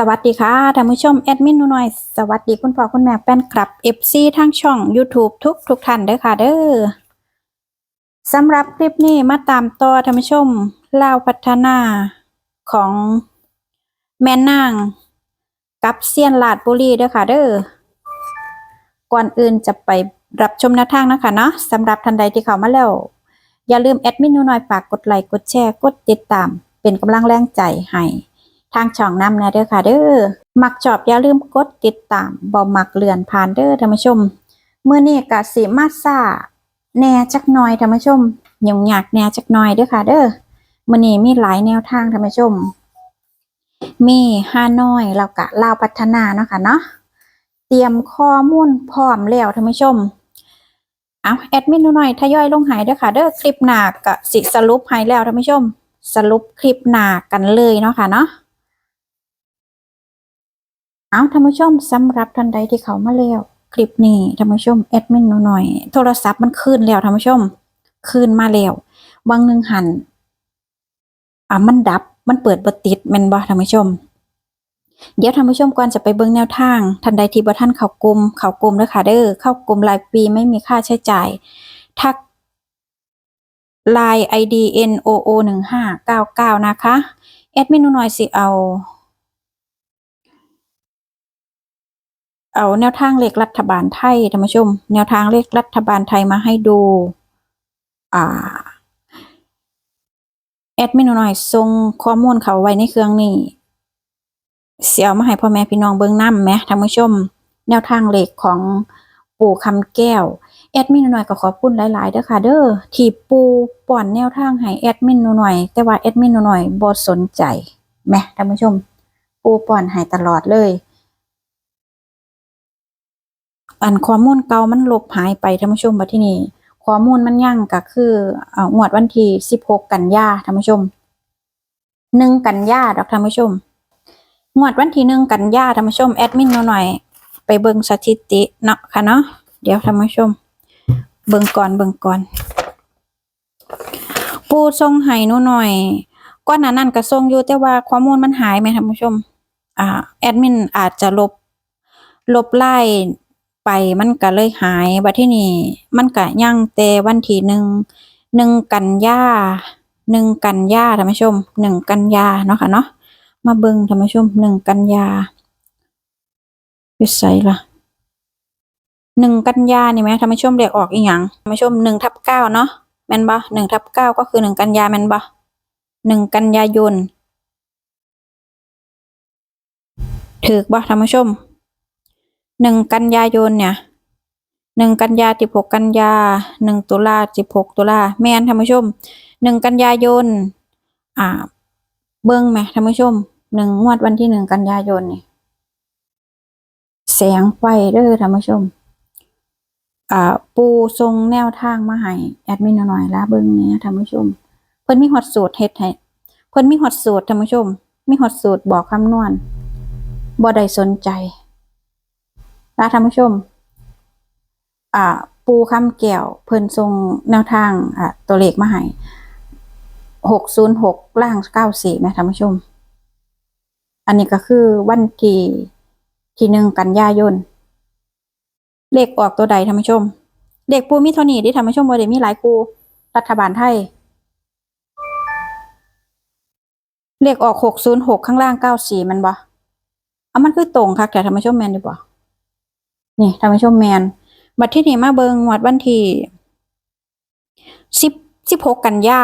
สวัสดีค่ะท่านผู้ชมแอดมินหนูหน่อย สวัสดีคุณพ่อคุณแม่แฟนคลับ FC ทางช่อง YouTube ทุกทุกท่านเด้อค่ะเด้อสำหรับคลิปนี้มาตามต่อท่านผู้ชมเล่าพัฒนาของแม่นางกับเซียนลาดบุรีเด้อค่ะเด้อก่อนอื่นจะไปรับชมแนวทางนะคะเนาะสำหรับท่านใดที่เข้ามาแล้ว อย่าลืมแอดมินหนูหน่อยฝากกดไลค์กดแชร์กดติดตาม เป็นกำลังแรงใจให้ ทางช่องนำนะเด้อค่ะเด้อมักชอบอย่าลืมกดติดตามบ่มักเลื่อนผ่านเด้อท่านผู้ชมมื้อนี้ก็สิมาซาแหน่จักหน่อยท่านผู้ชมยุ่งยากแหน่จักหน่อยเด้อค่ะเด้อเมื้อนี้มีหลายแนวทางท่านผู้ชม มีฮานอยแล้วก็ลาวพัฒนาเนาะค่ะเนาะเตรียมข้อมูลพร้อมแล้วท่านผู้ชมเอาแอดมินหนูหน่อยทยอยลงหายเด้อค่ะเด้อคลิปหนาก็สิสรุปให้แล้วท่านผู้ชม สรุปคลิปหนากันเลยเนาะค่ะเนาะ เอาท่านผู้ชมสำหรับท่านใดที่เขามาแล้วคลิปนี้ท่านผู้ชมแอดมินหนูหน่อย โทรศัพท์มันคืนแล้วท่านผู้ชมคืนมาแล้วบางหนึ่งหันอะมันดับมันเปิดบติดแม่นบ่ท่านผู้ชม เดี๋ยวท่านผู้ชมก่อนจะไปเบิ่งแนวทางท่านใดที่บ่ท่านเข้ากลุ่มเข้ากลุ่มเด้อค่ะเด้อเข้ากลุ่มรายปีไม่มีค่าใช้จ่าย ทัก Line ID NOO 1599นะคะแอดมินหนูหน่อยสิเอา เอาแนวทางเลขรัฐบาลไทยท่านผู้ชม แนวทางเลขรัฐบาลไทยมาให้ดู อ่า แอดมินหน่อยส่งข้อมูลเขาไว้ในเครื่องนี้เสียวมาให้พ่อแม่พี่น้องเบิ่งน้ำแหมท่านผู้ชม แนวทางเลขของปู่คำแก้ว แอดมินหน่อยก็ขอบคุณหลายๆเด้อค่ะ เด้อที่ปูป้อนแนวทางให้แอดมินหน่อย แต่ว่าแอดมินหน่อยบ่สนใจแหมท่านผู้ชม ปูป้อนให้ตลอดเลย อันข้อมูลเก่ามันลบหายไปท่านผู้ชมบัดที่นี่ข้อมูลมันยังก็คือเอางวดวันที่16กันยาท่านผู้ชม1กันยาดอกท่านผู้ชม งวดวันที่หนึ่งกันยาท่านผู้ชมแอดมินหน่อยไปเบิ่งสถิติเนาะค่ะเนาะเดี๋ยวท่านผู้ชม เบิ่งก่อนเบิ่งก่อนปูทรงให้หนูหน่อยก่อนหน้านั้นก็ทรงอยู่แต่ว่าข้อมูลมันหายไหมท่านผู้ชม อ่า แอดมินอาจจะลบลบไล่ ไปมันก็เลยหายบัดที่นี่มันก็ยังแต่วันที่หนึ่งหนึ่งกันยาหนึ่งกันยาท่านผู้ชมหนึ่งกันยาเนาะค่ะเนาะมาเบิ่งท่านผู้ชมหนึ่งกันยาอยู่ไสล่ะหนึ่งกันยานี่ไหมท่านผู้ชมเรียกออกอีหยังท่านผู้ชมหนึ่งทับเก้าเนาะแมนบ่หนึ่งทับเก้าก็คือหนึ่งกันยาแมนบ่หนึ่งกันยายนถือบ่ท่านผู้ชม หนึ่งกันยายนเนี่ยหนึ่งกันยาสิบหกกันยาหนึ่งตุลาสิบหกตุลาแม่นท่านผู้ชมหนึ่งกันยายนอ่า เบิ้งไหมท่านผู้ชมหนึ่งงวดวันที่หนึ่งกันยายนนี่แสงไฟเด้อท่านผู้ชม อ่า ปูทรงแนวทางมาให้แอดมินหน่อยละเบิ้งนี้ท่านผู้ชม เพิ่นมีฮอดสูตรเฮ็ดให้เพิ่นมีฮอดสูตรท่านผู้ชม มีฮอดสูตรบอกคำนวณบ่ได้สนใจ ละท่านผู้ชม อ่า ปูคำแก้วเพิ่นทรงแนวทาง อ่าตัวเลขมาให้หกศูนย์หกล่างเก้าสี่ไหมท่านผู้ชม อันนี้ก็คือวันที่ที่หนึ่งกันยายน เลขออกตัวใดท่านผู้ชม เลขปูมิเท่านี้ที่ท่านผู้ชมบ่ได้มีหลายคูรัฐบาลไทยเลขออกหกศูนย์หกข้างล่างเก้าสี่มันบ่เอามันคือตรงค่ะแต่ท่านผู้ชมแมนดีบ่ นี่ท่านผู้ชมแมนบัดที่นี่มาเบิงวัดวันที่สิบสิบหกกันยา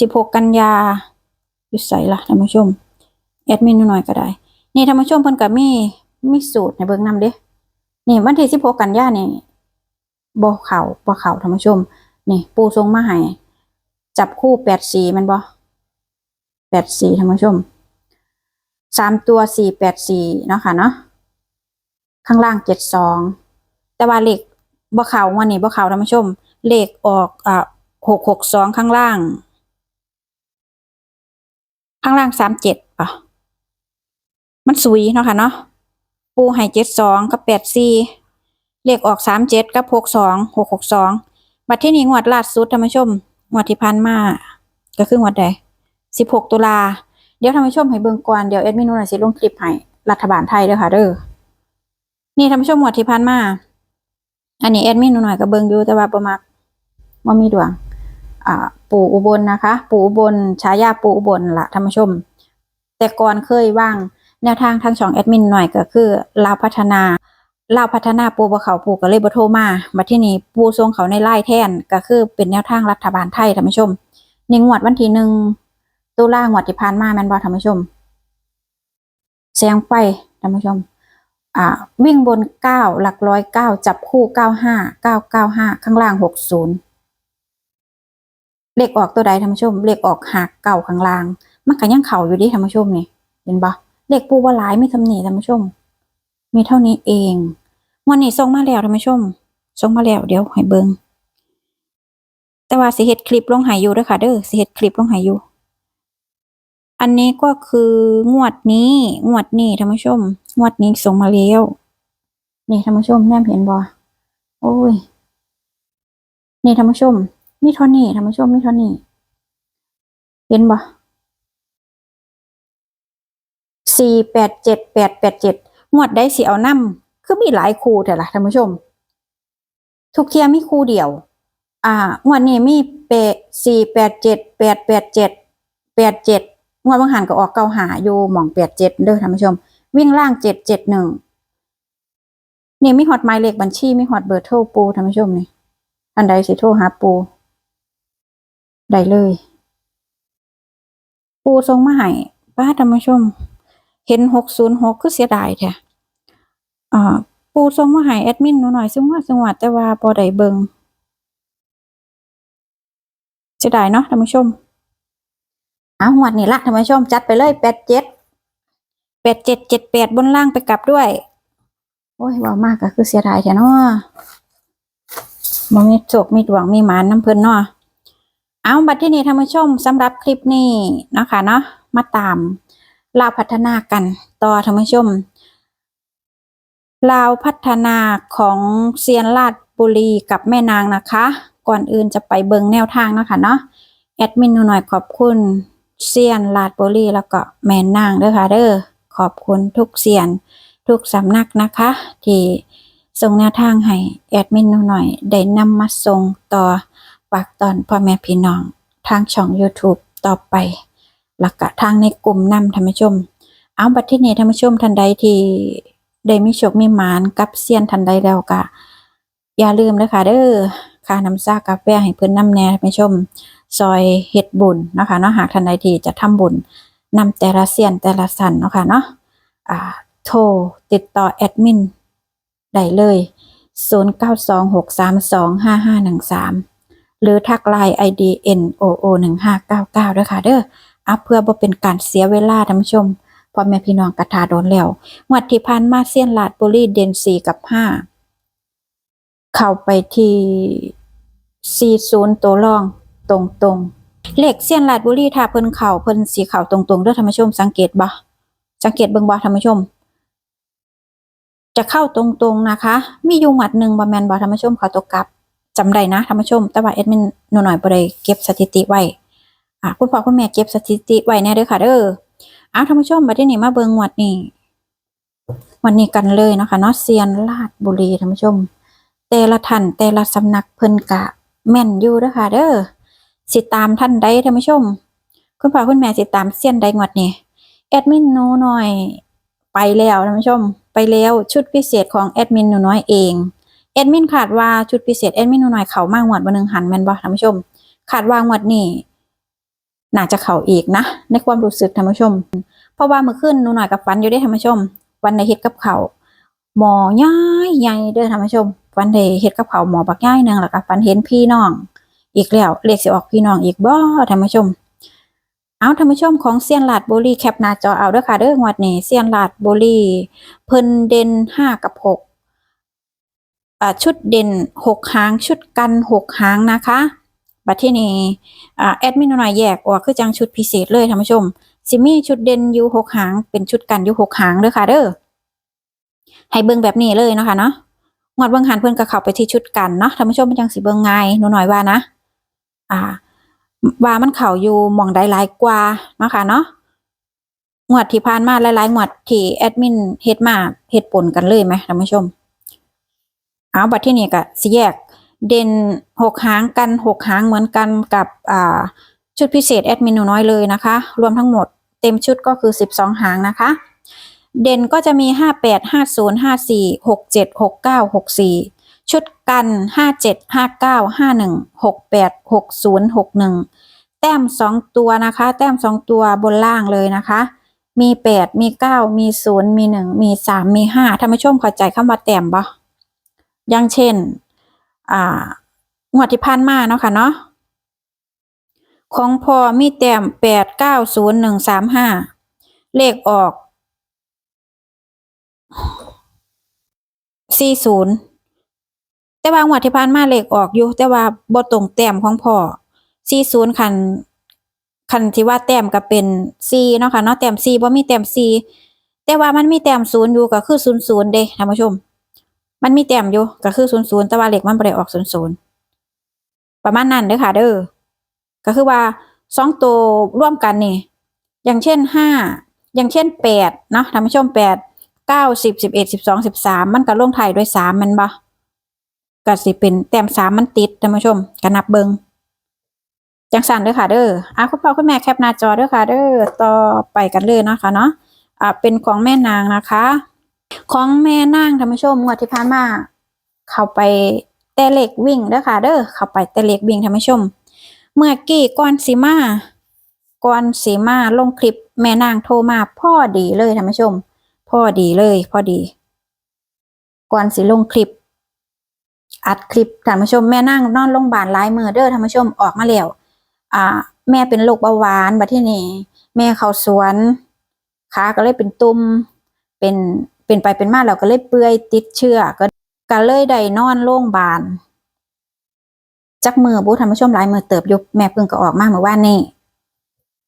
สิบหกกันยาอยู่ใส่ละท่านผู้ชม แอดมินหน่อยก็ได้ นี่ท่านผู้ชมเพิ่นก็มีมีสูตรในเบิงนำเด้นี่วันที่สิบหกกันยานี่บ่เข่าบ่เข่าท่านผู้ชม นี่ ปูทรงมาให้จับคู่แปดสีมันบ่แปดสีท่านผู้ชมสามตัวสี่แปดสี่เนาะค่ะเนาะ ข้างล่างเจ็ดสองแต่ว่าเลขบ่เข่าวันนี้บ่เข่าท่านผู้ชม เลขออกอ่าหกหกสองข้างล่าง ข้างล่างสามเจ็ดป่ะมันสุยเนาะค่ะเนาะปูให้เจ็ดสองกับแปดสี่เลขออกสามเจ็ดกับหกสองหกหกสองบัดที่นี้งวดล่าสุดท่านผู้ชมงวดที่ผ่านมาก็คืองวดใดสิบหกตุลาเดี๋ยวท่านผู้ชมให้เบิ่งก่อนเดี๋ยวแอดมินหนูน่อยสิลงคลิปให้รัฐบาลไทยเด้อค่ะเด้อ นี่ท่านผู้ชมหมวดที่ผ่านมา อันนี้แอดมินหน่อยก็เบิงอยู่แต่ว่าบ่มักบ่มีดวง อ่า ปู่อุบลนะคะ ปู่อุบลฉายาปู่อุบลละท่านผู้ชม แต่ก่อนเคยว่าง แนวทางทางช่องแอดมินหน่อยก็คือลาวพัฒนาลาวพัฒนาปูบ่เขาปูก็เลยบ่โทรมาบัดที่นี้ปูทรงเขาในไล่แทนก็คือเป็นแนวทางรัฐบาลไทยท่านผู้ชมในงวดวันที่หนึ่งตุลางวดที่ผ่านมาแมนบ่ท่านผู้ชมเสียงไปท่านผู้ชม วิ่งบนเก้าหลักร้อยเก้าจับคู่เก้าห้าเก้าเก้าห้าข้างล่างหกศูนย์เลขออกตัวใดท่านผู้ชม เลขออกหักเก่าข้างล่าง มันก็ยังเข่าอยู่ดิท่านผู้ชมนี่ เห็นปะเลขปูว่าหลายไม่ทำหนีท่านผู้ชม มีเท่านี้เองวันนี้ส่งมาแล้วท่านผู้ชมส่งมาแล้วเดี๋ยวให้เบิงแต่ว่าสิเฮ็ดคลิปลงหายอยู่ด้อค่ะเด้อสิเฮ็ดคลิปลงหายอยู่ อันนี้ก็คืองวดนี้ งวดนี้ท่านผู้ชม งวดนี้ส่งมาแล้วนี่ท่านผู้ชมแนมเห็นบ่โอ้ยนี่ท่านผู้ชมมีเท่านี้ท่านผู้ชมมีเท่านี้เห็นบ่สี่แปดเจ็ดแปดแปดเจ็ดงวดได้สิเอานำคือมีหลายคู่แต่ละท่านผู้ชม ทุกเทียมีคู่เดียว อ่างวดนี้มีเปสี่แปดเจ็ดแปดแปดเจ็ดแปดเจ็ด งวดบางหันก็ออกเก้าหาอยู่หม่องแปดเจ็ดเด้อท่านผู้ชม วิ่งล่างเจ็ดเจ็ดหนึ่งนี่มีฮอตไมล์เลขบัญชีมีฮอตเบอร์โทรปูท่านผู้ชมนี่ท่านใดสิโทรหาปูได้เลย ปูทรงมาให้ป้าท่านผู้ชม เห็นหกศูนย์หกคือเสียดายแท้อ่าปูส่งมาให้แอดมินหนูหน่อยซึ่งว่าจังหวัดแต่ว่าพอได้เบิงเสียดายเนาะท่านผู้ชม เอาหวดนี่ละท่านผู้ชมจัดไปเลยแปดเจ็ดแปดเจ็ดเจ็ดแปดบนล่างไปกลับด้วย โอ้ยเว่ามากก็คือเสียดายแท้เนาะบ่มีโชคมีดวงมีหมานน้ำเพิ่นเนาะเอาบัดที่นี่ท่านผู้ชมสำหรับคลิปนี้เนาะคะเนาะมาตามลาวพัฒนากันต่อท่านผู้ชมลาวพัฒนาของเซียนลาดบุรีกับแม่นางนะคะ ก่อนอื่นจะไปเบิงแนวทางเนาะคะเนาะแอดมินหน่อยขอบคุณ เซียนลาดบุรีแล้วก็แม่นางเด้อค่ะเด้อขอบคุณทุกเซียนทุกสำนักนะคะ ที่ส่งแนวทางให้แอดมินหนูหน่อย ได้นำมาส่งต่อฝากตอนพ่อแม่พี่น้อง ทางช่อง YouTube ต่อไปแล้วก็ทางในกลุ่มนำท่านผู้ชม เอาบัดที่นี้ท่านผู้ชมท่านใดที่ได้มีโชคมีหมานกับเซียนท่านใดแล้วก็อย่าลืมนะคะเด้อ ค่าน้ำซากาแฟให้เพิ่นน้ำแน่ท่านผู้ชม ซอยเฮ็ดบุญนะคะเนาะหากท่านใดที่จะทำบุญนำแต่ละเซียนแต่ละสันเนาะค่ะเนาะอ่าโทรติดต่อแอดมินได้เลย 0926325513 หรือทักไลน์ ID NOO 1599ด้วยค่ะเด้ออัพเพื่อบ่เป็นการเสียเวลาท่านผู้ชมพ่อแม่พี่น้องกระทาโดนแล้วงวดที่ผ่านมาเซียนลาดบุรีเด่น4กับ5เข้าไปที่ 40ตัวรองตรงๆเลขเซียนลาดบุรีถ้าเพิ่นเข้าเพิ่นสีเข้าตรงๆเด้อท่านผู้ชมสังเกตบ่สังเกตเบิ่งบ่ท่านผู้ชม จะเข้าตรงๆนะคะ มีอยู่หมัดหนึ่งบ่แมนบ่ท่านผู้ชมเขาตกกลับจำได้นะท่านผู้ชม แต่ว่าแอดมินหนูหน่อยบ่ได้เก็บสถิติไว้อะคุณพ่อคุณแม่เก็บสถิติไว้แน่เด้อค่ะเด้อเอาท่านผู้ชมมาที่นี่มาเบิ่งงวดนี้วันนี้กันเลยนะคะเนาะเซียนลาดบุรีท่านผู้ชม แต่ละท่านแต่ละสำนักเพิ่นกะ แม่นอยู่เด้อค่ะ เด้อสิตามท่านใดท่านผู้ชม คุณพ่อคุณแม่สิตามเซียนใดงวดนี้แอดมินหนูน่อย ไปแล้วท่านผู้ชม ไปแล้วชุดพิเศษของแอดมินหนูน้อยเองแอดมินขาดว่าชุดพิเศษแอดมินหนูน้อยเขามากงวดวันหนึงหันแม่นบ่ท่านผู้ชม ขาดว่างวดนี้น่าจะเข้าอีกนะ ในความรู้สึกท่านผู้ชม เพราะว่าเมื่อคืนหนูหน่อยกับฟันอยู่ได้ท่านผู้ชม วันในเฮ็ดกับเขาหมอย่ายใหญ่เด้อท่านผู้ชม วันในเฮ็ดกับเขาหมอบักย่ายหนึงแล้วก็ฟันเห็นพี่น้อง อีกแล้วเลขสิออกพี่น้องอีกบ่ท่านผู้ชม เอาท่านผู้ชมของเซียนลาดบุรีแคปหน้าจอเอาเด้อค่ะเด้องวดนี้เซียนลาดบุรีเพิ่นเด่นห้ากับหกอ่าชุดเด่นหกหางชุดกันหกหางนะคะบัดที่นี้อ่าแอดมินหน่อยแยกออกคือจังชุดพิเศษเลยท่านผู้ชมสิมี่ชุดเด่นอยู่หกหางเป็นชุดกันอยู่หกหางเด้อค่ะเด้อให้เบิ่งแบบนี้เลยเนาะค่ะเนาะ งวดเบิ่งหันเพิ่อนก็เข้าไปที่ชุดกันเนาะท่านผู้ชมมันจังสิเบิ่งง่ายหนูหน่อยว่านะ อ่า ว่ามันเข้าอยู่มองใดหลายกว่าเนาะค่ะเนาะงวดที่ผ่านมาหลายๆงวดที่แอดมินเฮ็ดมาเฮ็ดปนกันเลยไหมท่านผู้ชม เอาบัดที่นี่ก็สิแยก เด่นหกหางกันหกหางเหมือนกันกับอ่าชุดพิเศษแอดมินหนูน้อยเลยนะคะ รวมทั้งหมดเต็มชุดก็คือสิบสองหางนะคะ เด่นก็จะมีห้าแปดห้าศูนย์ห้าสี่หกเจ็ดหกเก้าหกสี่ชุดกันห้าเจ็ดห้าเก้าห้าหนึ่งหกแปดหกศูนย์หกหนึ่งแต้มสองตัวนะคะ แต้มสองตัวบนล่างเลยนะคะ มีแปดมีเก้ามีศูนย์มีหนึ่งมีสามมีห้าท่านผู้ชมเข้าใจคำว่าแต้มปะอย่างเช่น อ่า งวดที่ผ่านมาเนาะค่ะเนาะ ของพอมีแต้มแปดเก้าศูนย์หนึ่งสามห้าเลขออก สี่ศูนย์แต่ว่างวดที่ผ่านมาเลขออกอยู่ แต่ว่าบ่ตรงแต้มของพ่อสี่ศูนย์คันคันที่ว่าแต้มก็เป็นสี่เนาะค่ะเนาะแต้มสี่บ่มีแต้มสี่แต่ว่ามันมีแต้มศูนย์อยู่ก็คือศูนย์ศูนย์เด้ท่านผู้ชม มันมีแต้มอยู่ก็คือศูนย์ศูนย์แต่ว่าเลขมันบ่ได้ออกศูนย์ศูนย์ประมาณนั้นเด้อค่ะ เด้อก็คือว่าสองตัวร่วมกันนี่อย่างเช่นห้าอย่างเช่นแปดเนาะท่านผู้ชมแปด เก้าสิบสิบเอ็ดสิบสองสิบสามมันก็ลงท้ายด้วยสามมันบ่ก็สิเป็นแต้มสามมันติดท่านผู้ชมก็นับเบิงจังสันเด้อค่ะเด้ออะคุณพ่อคุณแม่แคปหน้าจอเด้อค่ะเด้อต่อไปกันเลยเนาะค่ะเนาะอะเป็นของแม่นางนะคะ ของแม่นางท่านผู้ชมงวดที่ผ่านมาเข้าไปแต่เล็กวิ่งเด้อค่ะเด้อเข้าไปแต่เล็กวิ่งท่านผู้ชม เมื่อกี้ก่อนสิมาก่อนสิมาลงคลิปแม่นางโทรมาพ่อดีเลยท่านผู้ชม พ่อดีเลย พอดี ก่อนสิลงคลิป อัดคลิปท่านผู้ชมแม่นั่งนอนโรงพยาบาลลายมือเด้อท่านผู้ชมออกมาแล้วอ่า แม่เป็นโรคเบาหวานบัดที่นี่แม่เข้าสวนขาก็เลยเป็นตุ่มเป็นเป็นไปเป็นมาแล้วก็เลยเปื่อยติดเชื้อก็ก็เลยได้นอนโรงพยาบาลจักมือบุท่านผู้ชมหลายมือเติบยู่แม่เพิ่งก็ออกมาเมื่อวานนี้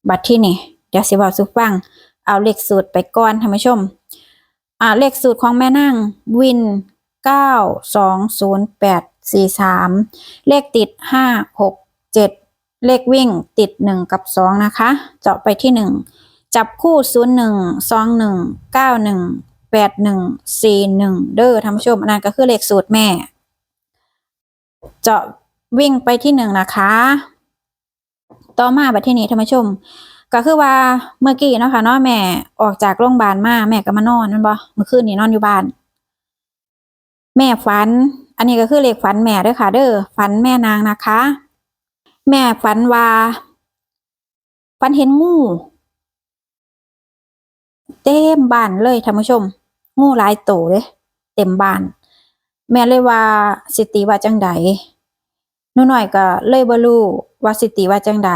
บัดที่นี่เดี๋ยวสิเว้าสู่ฟัง เอาเลขสูตรไปก่อนท่านผู้ชม อ่าเลขสูตรของแม่นั่งวินเก้าสองศูนย์แปดสี่สามเลขติดห้าหกเจ็ดเลขวิ่งติดหนึ่งกับสองนะคะ เจาะไปที่หนึ่งจับคู่ศูนย์หนึ่งสองหนึ่งเก้าหนึ่งแปดหนึ่งสี่หนึ่งเด้อท่านผู้ชมอันนั้นก็คือเลขสูตรแม่ เจาะวิ่งไปที่หนึ่งนะคะ ต่อมาบัดที่นี้ท่านผู้ชม ก็คือว่าเมื่อกี้เนาะค่ะเนาะแม่ออกจากโรงพยาบาลมาแม่ก็มานอนแมันบ่เมื่อคืนนี้นอนอยู่บ้าน แม่ฝัน อันนี้ก็คือเลขฝันแม่ด้อค่ะ เด้อฝันแม่นางนะคะ แม่ฝันว่าฝันเห็นงูเต็มบ้านเลยท่านผู้ชม งูหลายโตเลยเต็มบ้าน แม่เลยว่าสิติว่าจังใดหนูหน่อยก็เลยบ่รู้ว่าสิติว่าจังใด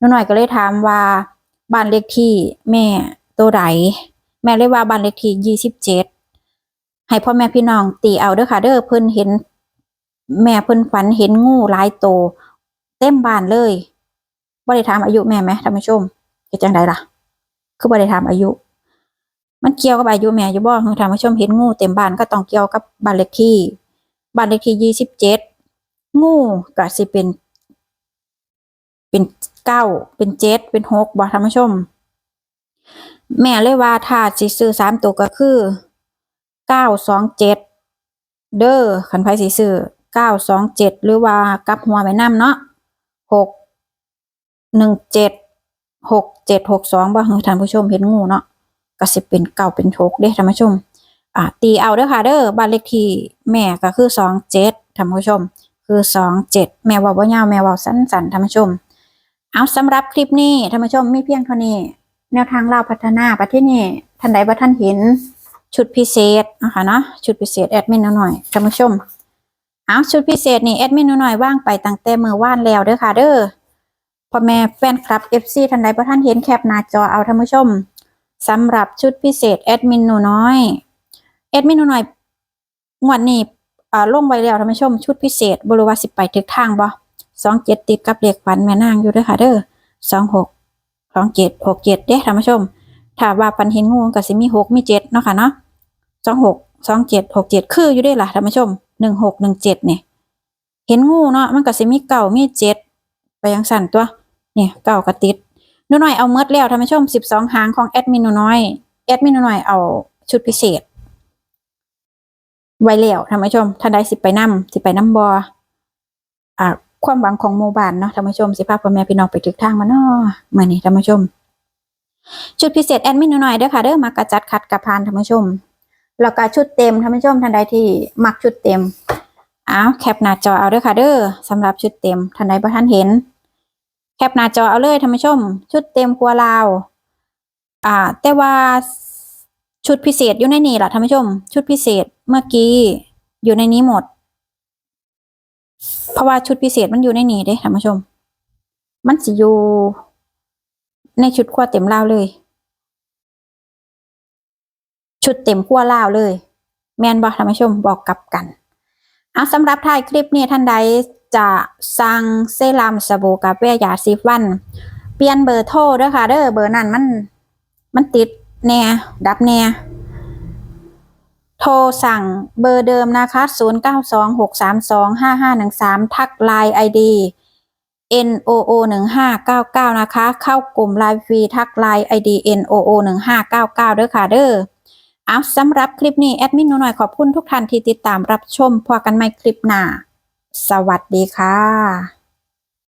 นูหน่อยก็เลยถามว่าบ้านเลขที่แม่ตัวใดแม่เลยว่าบ้านเลขที่ยี่สิบเจ็ดให้พ่อแม่พี่น้องตีเอาเด้อค่ะเด้อเพิ่นเห็น แม่เพิ่นฝันเห็นงูหลายโตเต็มบ้านเลยบ่ได้ถามอายุแม่ไหมท่านผู้ชมเฮ็ดจังใดล่ะ คือบ่ได้ถามอายุ มันเกี่ยวกับอายุแม่อยู่บ่คือท่านผู้ชมเห็นงูเต็มบ้านก็ต้องเกี่ยวกับบ้านเลขที่บ้านเลขที่ยี่สิบเจ็ดงูก็สิเป็น เก้าเป็นเจ็ดเป็นหกบ่ท่านผู้ชม แม่เลยว่าถ้าสิซื้อสามตัวก็คือเก้าสองเจ็ดเด้อคันไผสิซื้อเก้าสองเจ็ดหรือว่ากับหัวไปน้ำเนาะหกหนึ่งเจ็ดหกเจ็ดหกสองบ่ท่านผู้ชมเห็นงูเนาะก็สิเป็นเก้าเป็นหกเด้ท่านผู้ชม อะตีเอาเด้อค่ะเด้อบ้านเลขที่แม่ก็คือสองเจ็ดท่านผู้ชม คือสองเจ็ดแม่ว่าบ่ยาวแม่ว่าสั้นๆท่านผู้ชม เอาสำหรับคลิปนี้ท่านผู้ชมมีเพียงเท่านี้ แนวทางเราพัฒนาประเทศนี้ท่านใดบ่ท่านเห็นชุดพิเศษนะคะเนาะชุดพิเศษแอดมินหน่อยท่านผู้ชมเอาชุดพิเศษนี่แอดมินหน่อยว่างไปตั้งแต่มือว่านแล้วเด้อค่ะเด้อพ่อแม่แฟนคลับ FC ท่านใดบ่ท่านเห็นแคปหน้าจอเอาท่านผู้ชมสำหรับชุดพิเศษแอดมินหนูน้อยแอดมินหนูน้อยงวดนี้อ่าลงไว้แล้วท่านผู้ชม ชุดพิเศษบรู้ว่าสิไปถึกทางบ่ สองเจ็ดติดกับเลขฝันแม่นางอยู่ด้วยค่ะเด้อสองหกสองเจ็ดหกเจ็ดเด้ท่านผู้ชม ถ้าว่าปันเห็นงูก็สิมีหกมีเจ็ดเนาะค่ะเนาะสองหกสองเจ็ดหกเจ็ดคืออยู่ด้วยล่ะท่านผู้ชมหนึ่งหกหนึ่งเจ็ดเนี่ยเห็นงูเนาะมันก็สิมีเก่ามีเจ็ดไปยังสั่นตัว เนี่ยเก่ากระติดนูน้อยเอาเมดแล้วท่านผู้ชม12หางของแอดมินนูน้อยแอดมินนูน้อยเอาชุดพิเศษ ไว้แล้วท่านผู้ชมท่านใดสิไปนำสิไปนำบ่อ่า ความหวังของหมู่บ้านเนาะท่านผู้ชมสิพาพ่อแม่พี่น้องไปถึกทางมาเนาะมื้อนี้ท่านผู้ชม ชุดพิเศษแอดมินหนูน้อยเด้อค่ะเด้อมากระจัดคัดกระพานท่านผู้ชม แล้วก็ชุดเต็มท่านผู้ชมท่านใดที่มักชุดเต็มอ้าวแคปหน้าจอเอาเด้อค่ะเด้อสำหรับชุดเต็มท่านใดบ่ทันเห็น แคปหน้าจอเอาเลยท่านผู้ชม ชุดเต็มครัวลาวอ่า แต่ว่าชุดพิเศษอยู่ในนี้ล่ะท่านผู้ชม ชุดพิเศษเมื่อกี้อยู่ในนี้หมด เพราะว่าชุดพิเศษมันอยู่ในนี้เด้ท่านผู้ชม มันสิอยู่ในชุดครัวเต็มเลาเลย ชุดเต็มขั้วลาเลย แมนบอกท่านผู้ชมบอกกลับกันเอาสำหรับท้ายคลิปนี้ท่านใดจะสั่งเซรั่มสบู่กาแฟยาซีฟัน เปลี่ยนเบอร์โทรด้อค่ะเด้อเบอร์นั้นมันมันติดแน่ดับแน่ โทรสั่งเบอร์เดิมนะคะ 0926325513 ทักไลน์ ID NOO 1599นะคะ เข้ากลุ่มไลน์ฟรีทักไลน์ ID NOO 1599เด้อค่ะเด้อเอาสำหรับคลิปนี้ แอดมินหนูหน่อยขอบคุณทุกท่านที่ติดตามรับชมพอกันใหม่คลิปหน้า สวัสดีค่ะ